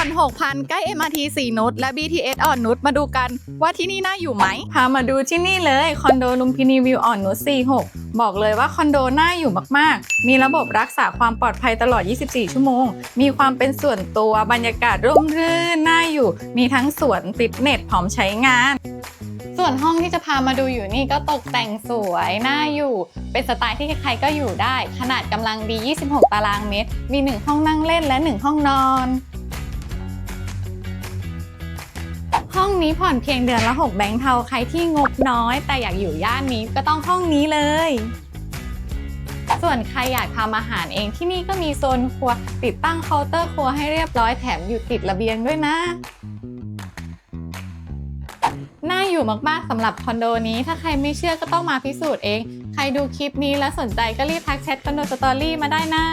ผ่อน 6,000 ใกล้ MRT 4นุชและ BTS อ่อนนุชมาดูกันว่าที่นี่น่าอยู่ไหม พามาดูที่นี่เลยคอนโดลุมพินีวิวอ่อนนุช46 บอกเลยว่าคอนโดน่าอยู่มากๆ มีระบบรักษาความปลอดภัยตลอด 24 ชั่วโมง มีความเป็นส่วนตัวบรรยากาศร่มรื่นน่าอยู่ มีทั้งสวนฟิตเนสพร้อมใช้งานส่วนห้องที่จะพามาดูอยู่นี่ก็ตกแต่งสวย น่าอยู่ เป็นสไตล์ที่ใครๆก็อยู่ได้ ขนาดกำลังดี 26 ตารางเมตร มี 1 ห้องนั่งเล่นและ 1 ห้องนอน นี้ผ่อนเพียงเดือนละ 6 แบงค์เทาใครที่งบน้อย แต่อยากอยู่ย่านนี้ก็ต้องห้องนี้เลย ส่วนใครอยากทำอาหารเองที่นี่ก็มีโซนครัวติดตั้งเคาน์เตอร์ครัวให้เรียบร้อยแถมอยู่ติดระเบียงด้วยนะน่าอยู่มากๆสำหรับคอนโดนี้ถ้าใครไม่เชื่อก็ต้องมาพิสูจน์เอง ใครดูคลิปนี้แล้วสนใจก็รีบทักแชทคอนโดสตอรี่มาได้นะ